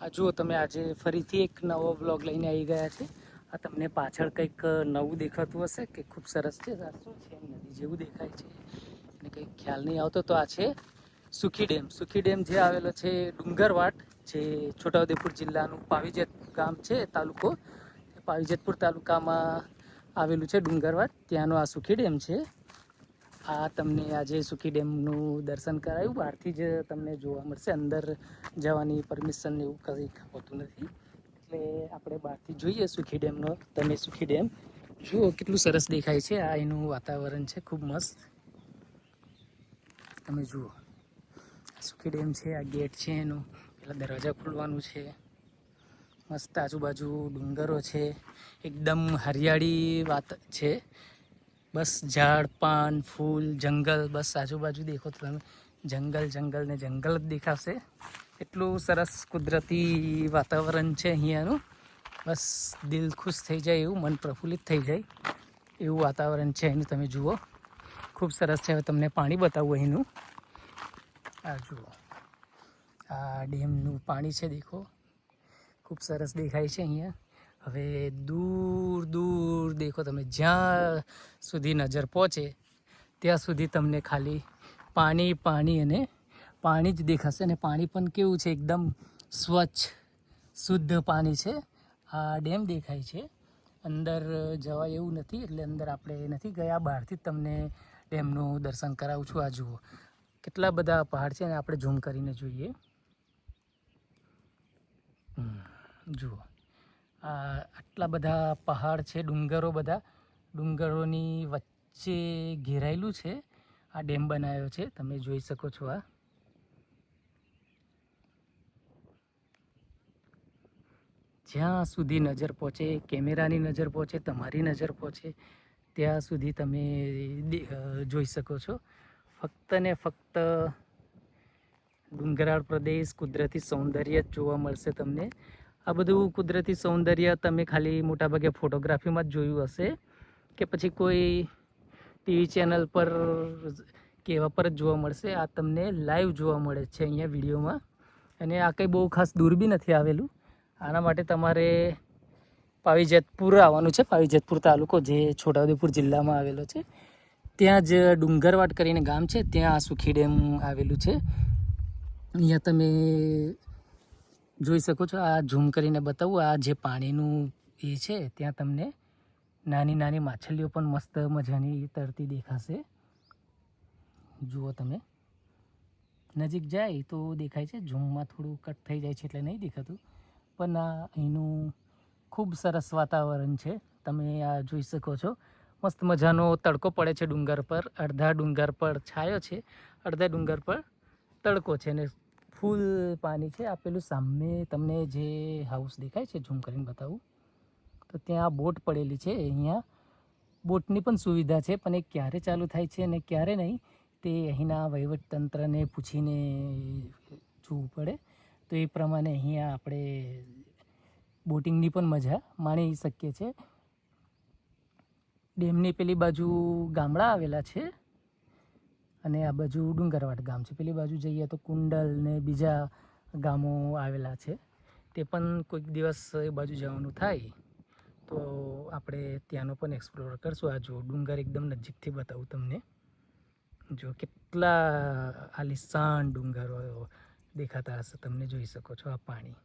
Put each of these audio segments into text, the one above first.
આ જુઓ તમે આજે ફરીથી એક નવો વ્લોગ લઈને આવી ગયા છે. આ તમને પાછળ કંઈક નવું દેખાતું હશે કે ખૂબ સરસ છે? શું છે? નદી જેવું દેખાય છે. અને કંઈક ખ્યાલ નહીં આવતો. તો આ છે સુખી ડેમ. સુખી ડેમ જે આવેલો છે ડુંગરવાટ, જે છોટાઉદેપુર જિલ્લાનું પાવીજેત ગામ છે, તાલુકો. પાવીજેતપુર તાલુકામાં આવેલું છે ડુંગરવાટ. ત્યાંનો આ સુખી ડેમ છે. આ તમને આજે સુખી ડેમનું દર્શન કરાયું. બહારથી જ તમને જોવા મળશે. અંદર જવાની પરમિશન એવું કંઈ હોતું નથી. એટલે આપણે બહારથી જોઈએ સુખી ડેમનો, તમે સુખી ડેમ. જુઓ કેટલું સરસ દેખાય છે. આ એનું વાતાવરણ છે. ખૂબ મસ્ત. તમે જુઓ. સુખી ડેમ છે. આ ગેટ છે એનું. પેલા દરવાજા ખોલવાનું છે. મસ્ત આજુબાજુ ડુંગરો છે. એકદમ હરિયાળી વાત છે. બસ ઝાડ, પાન, ફૂલ, જંગલ, બસ આજુબાજુ દેખો તો તમે. જંગલ જંગલ ને જંગલ જ દેખાશે. એટલું સરસ કુદરતી વાતાવરણ છે અહીંયાનું. બસ દિલ ખુશ થઈ જાય એવું, મન પ્રફુલ્લિત થઈ જાય એવું વાતાવરણ છે અહીંનું, તમે જુઓ. ખૂબ સરસ છે. હવે તમને પાણી બતાવું અહીંનું. આ જુઓ. આ ડેમનું પાણી છે, દેખો. ખૂબ સરસ દેખાય છે અહીંયા. હવે દૂર દૂર દેખો તમે, જ્યાં સુધી નજર પહોંચે, ત્યાં સુધી તમને ખાલી પાણી પાણી અને પાણી જ દેખાશે. અને પાણી પણ કેવું છે, એકદમ સ્વચ્છ, શુદ્ધ પાણી છે. આ ડેમ દેખાય છે. અંદર જવાય એવું નથી, એટલે અંદર આપણે નથી ગયા. બહારથી જ તમને ડેમનું દર્શન કરાવું છું. આ જુઓ. કેટલા બધા પહાડ છે, અને આપણે ઝૂમ કરીને જોઈએ. જુઓ. આટલા બધા પહાડ છે, ડુંગરો બધા, ડુંગરોની વચ્ચે ઘેરાયેલું છે. આ ડેમ બનાવ્યો છે, તમે જોઈ શકો છો આ. જ્યાં સુધી નજર પહોંચે, કેમેરાની નજર પહોંચે, તમારી નજર પહોંચે, ત્યાં સુધી તમે જોઈ શકો છો. ફક્ત ને ફક્ત ડુંગરાળ પ્રદેશ કુદરતી સૌંદર્ય જ જોવા મળશે તમને. આ બધું કુદરતી સૌંદર્ય તમે ખાલી મોટાભાગે ફોટોગ્રાફીમાં જ જોયું હશે કે પછી કોઈ ટીવી ચેનલ પર કે એવા પર જ જોવા મળશે? આ તમને લાઈવ જોવા મળે છે અહીંયા વિડીયોમાં. અને આ કંઈ બહુ ખાસ દૂર બી નથી આવેલું. આના માટે તમારે પાવીજેતપુર આવવાનું છે. પાવીજેતપુર તાલુકો જે છોટાઉદેપુર જિલ્લામાં આવેલો છે. ત્યાં જ ડુંગરવાટ કરીને ગામ છે. ત્યાં આ સુખી ડેમ આવેલું છે. અહીંયા તમે જોઈ શકો છો, આ ઝૂમ કરીને બતાવું, આ જે પાણીનું એ છે, ત્યાં તમને નાની નાની માછલીઓ પણ મસ્ત મજાની તરતી દેખાશે. જુઓ તમે. નજીક જાય તો દેખાય છે, ઝૂમમાં થોડું કટ થઈ જાય છે એટલે નહીં દેખાતું, પણ આ અહીંનું ખૂબ સરસ વાતાવરણ છે. તમે આ જોઈ શકો છો. મસ્ત મજાનો તડકો પડે છે ડુંગર પર, અડધા ડુંગર પર છાયો છે, અડધા ડુંગર પર તડકો છે ને ફૂલ પાણી છે, આપેલું સામે તમને જે હાઉસ દેખાય છે ઝૂમ કરીને બતાવું. તો ત્યાં બોટ પડેલી છે, અહીંયા. બોટની પણ સુવિધા છે, પણ એ ક્યારે ચાલુ થાય છે અને ક્યારે નહીં, તે અહીંના વહીવટતંત્રને પૂછીને જોવું પડે. તો એ પ્રમાણે અહીંયા આપણે બોટિંગની પણ મજા માણી શકીએ છીએ. ડેમની પેલી બાજુ ગામડા આવેલા છે. અને આ બાજુ ડુંગરવાડ ગામ છે. પેલી બાજુ જઈએ તો કુંડલ ને બીજા ગામો આવેલા છે. તે પણ કોઈક દિવસ એ બાજુ જવાનું થાય. તો આપણે ત્યાંનો પણ એક્સપ્લોર કરશું. આ જો ડુંગર એકદમ નજીકથી બતાવું તમને. જો કેટલા આલિશાન ડુંગરો દેખાતા હશે તમને જોઈ શકો છો આ પાણી.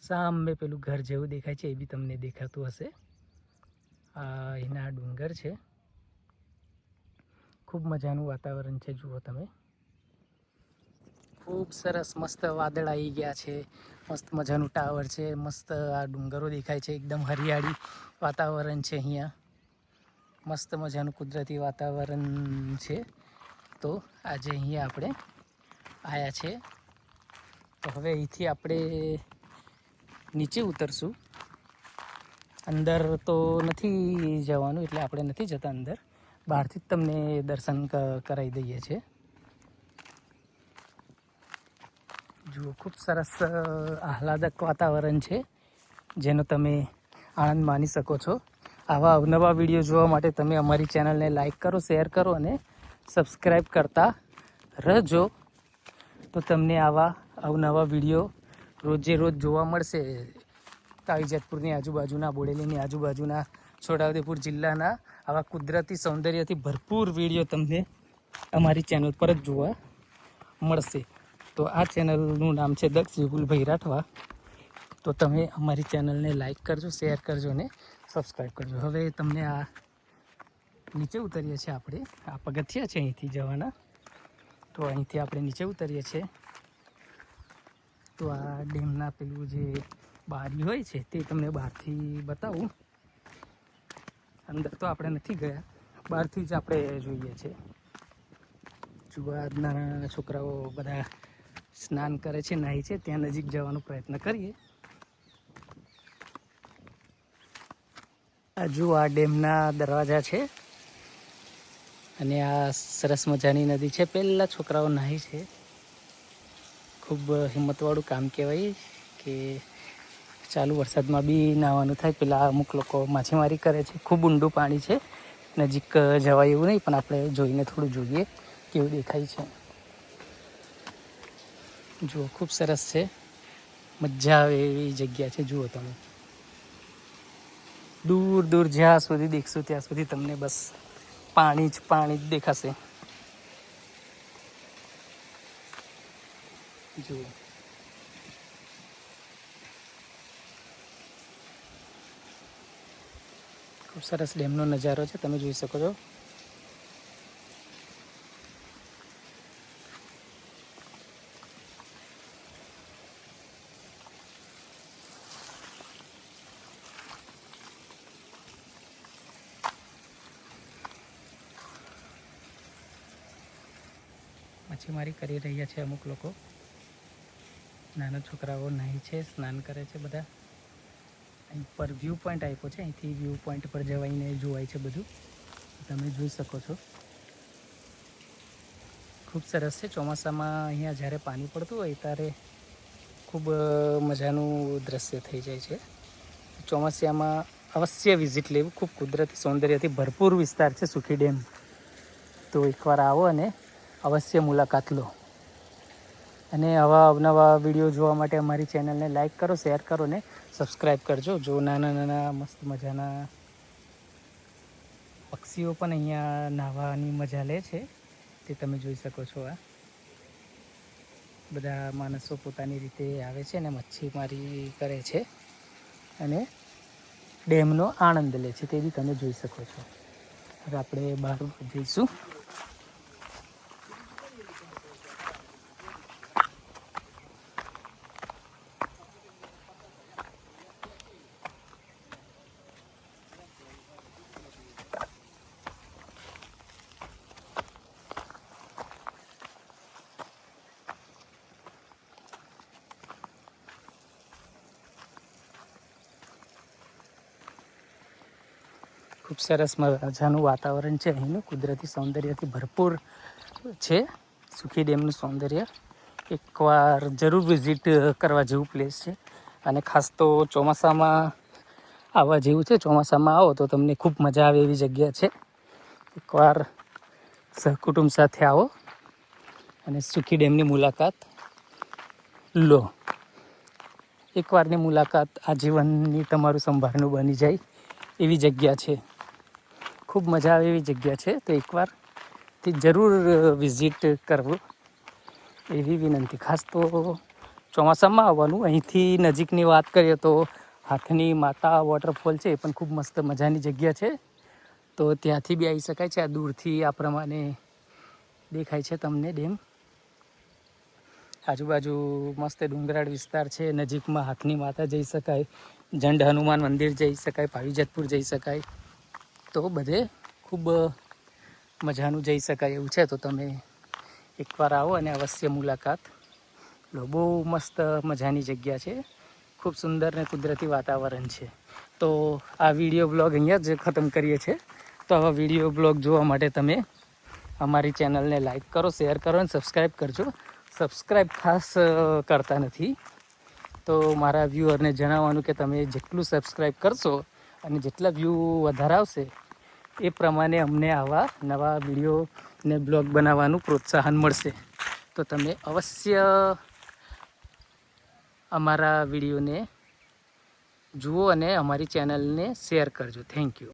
સામે પેલું ઘર જેવું દેખાય છે, એ બી તમને દેખાતું હશે. આ એના ડુંગર છે. ખૂબ મજાનું વાતાવરણ છે. જુઓ તમે. ખૂબ સરસ મસ્ત વાદળ આવી ગયા છે. મસ્ત મજાનું ટાવર છે. મસ્ત આ ડુંગરો દેખાય છે. એકદમ હરિયાળી વાતાવરણ છે અહીંયા. મસ્ત મજાનું કુદરતી વાતાવરણ છે. તો આજે અહીંયા આપણે આવ્યા છે. તો હવે અહીંથી આપણે નીચે ઉતરશું. અંદર તો નથી જવાનું, એટલે આપણે નથી જતા અંદર. બહારથી જ તમને દર્શન કરાવી દઈએ છીએ. જુઓ, ખૂબ સરસ આહલાદક વાતાવરણ છે, જેનો તમે આનંદ માની શકો છો. આવા અવનવા વીડિયો જોવા માટે તમે અમારી ચેનલને લાઈક કરો, શેર કરો અને સબસ્ક્રાઈબ કરતા રહેજો. તો તમને આવા અવનવા વીડિયો રોજે રોજ જોવા મળશે. કાળીજતપુરની આજુબાજુના બોડેલીની આજુબાજુના છોટાઉદેપુર જિલ્લાના આવા કુદરતી સૌંદર્યથી ભરપૂર વીડિયો તમને અમારી ચેનલ પર જ જોવા મળશે. તો આ ચેનલનું નામ છે દક્ષ વિપુલભાઈ રાઠવા. તો તમે અમારી ચેનલને લાઈક કરજો શેર કરજો ને સબસ્ક્રાઈબ કરજો. હવે તમને આ નીચે ઉતરીએ છીએ આપણે. આ પગથિયા છે અહીંથી જવાના. તો અહીંથી આપણે નીચે ઉતરીએ છીએ. તો આ ડેમના પેલું જે બારી હોય છે તે તમને બહારથી બતાવું. અંદર તો આપણે નથી ગયા. બહારથી જ આપણે જોઈએ છે. જુઓ નાના છોકરાઓ બધા સ્નાન કરે છે, નાહી છે. ત્યાં નજીક જવાનો પ્રયત્ન કરીએ. આ આ ડેમના દરવાજા છે. અને આ સરસ મજાની નદી છે. પહેલાં છોકરાઓ નાહી છે. ખૂબ હિંમતવાળું કામ કહેવાય કે ચાલુ વરસાદમાં બી નાહવાનું થાય. પેલા અમુક લોકો માછીમારી કરે છે. ખૂબ ઊંડું પાણી છે. નજીક જવાય એવું નહીં, પણ આપણે જોઈને થોડું જોઈએ કેવું દેખાય છે. જુઓ, ખૂબ સરસ છે. મજા આવે એવી જગ્યા છે. જુઓ તમે. દૂર દૂર જ્યાં સુધી દેખશો ત્યાં સુધી તમને બસ પાણી જ પાણી જ દેખાશે. જુઓ. ખૂબ સરસ ડેમનો નજારો છે, તમે જોઈ શકો છો. માછીમારી કરી રહ્યા છે અમુક લોકો. નાના છોકરાઓ નાહી છે, સ્નાન કરે છે બધા. અહીં પર વ્યૂ પોઈન્ટ આપ્યો છે. અહીંથી વ્યૂ પોઈન્ટ પર જવાઈને જોવાય છે બધું. તમે જોઈ શકો છો. ખૂબ સરસ છે. ચોમાસામાં અહીંયા જ્યારે પાણી પડતું હોય ત્યારે ખૂબ મજાનું દ્રશ્ય થઈ જાય છે. ચોમાસામાં અવશ્ય વિઝિટ લેવું. ખૂબ કુદરતી સૌંદર્યથી ભરપૂર વિસ્તાર છે સુખી ડેમ. તો એકવાર આવો અને અવશ્ય મુલાકાત લો. અને આવા અવનવા વીડિયો જોવા માટે અમારી ચેનલને લાઈક કરો, શેર કરો ને સબસ્ક્રાઈબ કરજો. જો નાના નાના મસ્ત મજાના પક્ષીઓ પણ અહીંયા નાહવાની મજા લે છે, તે તમે જોઈ શકો છો આ. બધા માણસો પોતાની રીતે આવે છે અને મચ્છીમારી કરે છે અને ડેમનો આનંદ લે છે, તે બી તમે જોઈ શકો છો. હવે આપણે બહાર જઈશું. ખૂબ સરસ મજાનું વાતાવરણ છે અહીંનું. કુદરતી સૌંદર્યથી ભરપૂર છે. સુખી ડેમનું સૌંદર્ય એકવાર જરૂર વિઝિટ કરવા જેવું પ્લેસ છે. અને ખાસ તો ચોમાસામાં આવવા જેવું છે. ચોમાસામાં આવો તો તમને ખૂબ મજા આવે એવી જગ્યા છે. એકવાર સહકુટુંબ સાથે આવો અને સુખી ડેમની મુલાકાત લો. એકવારની મુલાકાત આજીવનની તમારું સંભાળનું બની જાય એવી જગ્યા છે. ખૂબ મજા આવે એવી જગ્યા છે. તો એકવાર તે જરૂર વિઝિટ કરવું. એવી વિનંતી. ખાસ તો ચોમાસામાં આવવાનું. અહીંથી નજીકની વાત કરીએ તો હાથની માતા વોટરફોલ છે એ પણ ખૂબ મસ્ત મજાની જગ્યા છે. તો ત્યાંથી બી આવી શકાય છે. આ દૂરથી આ પ્રમાણે દેખાય છે તમને ડેમ. આજુબાજુ મસ્ત ડુંગરાળ વિસ્તાર છે. નજીકમાં હાથની માતા જઈ શકાય. જંડ હનુમાન મંદિર જઈ શકાય. પાવીજતપુર જઈ શકાય. તો બધે ખૂબ મજાનું જઈ શકાય એવું છે. તો તમે એકવાર આવો અને અવશ્ય મુલાકાત લો. બહુ મસ્ત મજાની જગ્યા છે. ખૂબ સુંદર ને કુદરતી વાતાવરણ છે. તો આ વીડિયો બ્લોગ અહીંયા જ ખતમ કરીએ છીએ. તો આવા વીડિયો બ્લોગ જોવા માટે તમે અમારી ચેનલને લાઈક કરો, શેર કરો અને સબસ્ક્રાઈબ કરજો. સબસ્ક્રાઈબ ખાસ કરતા નથી. તો મારા વ્યૂઅરને જણાવવાનું કે તમે જેટલું સબસ્ક્રાઈબ કરશો અને જેટલા વ્યૂ વધારે આવશે, એ પ્રમાણે અમને આવા નવા વીડિયો ને બ્લોગ બનાવવાનું પ્રોત્સાહન મળશે. તો તમે અવશ્ય અમારા વિડીયોને જુઓ અને અમારી ચેનલને શેર કરજો. Thank you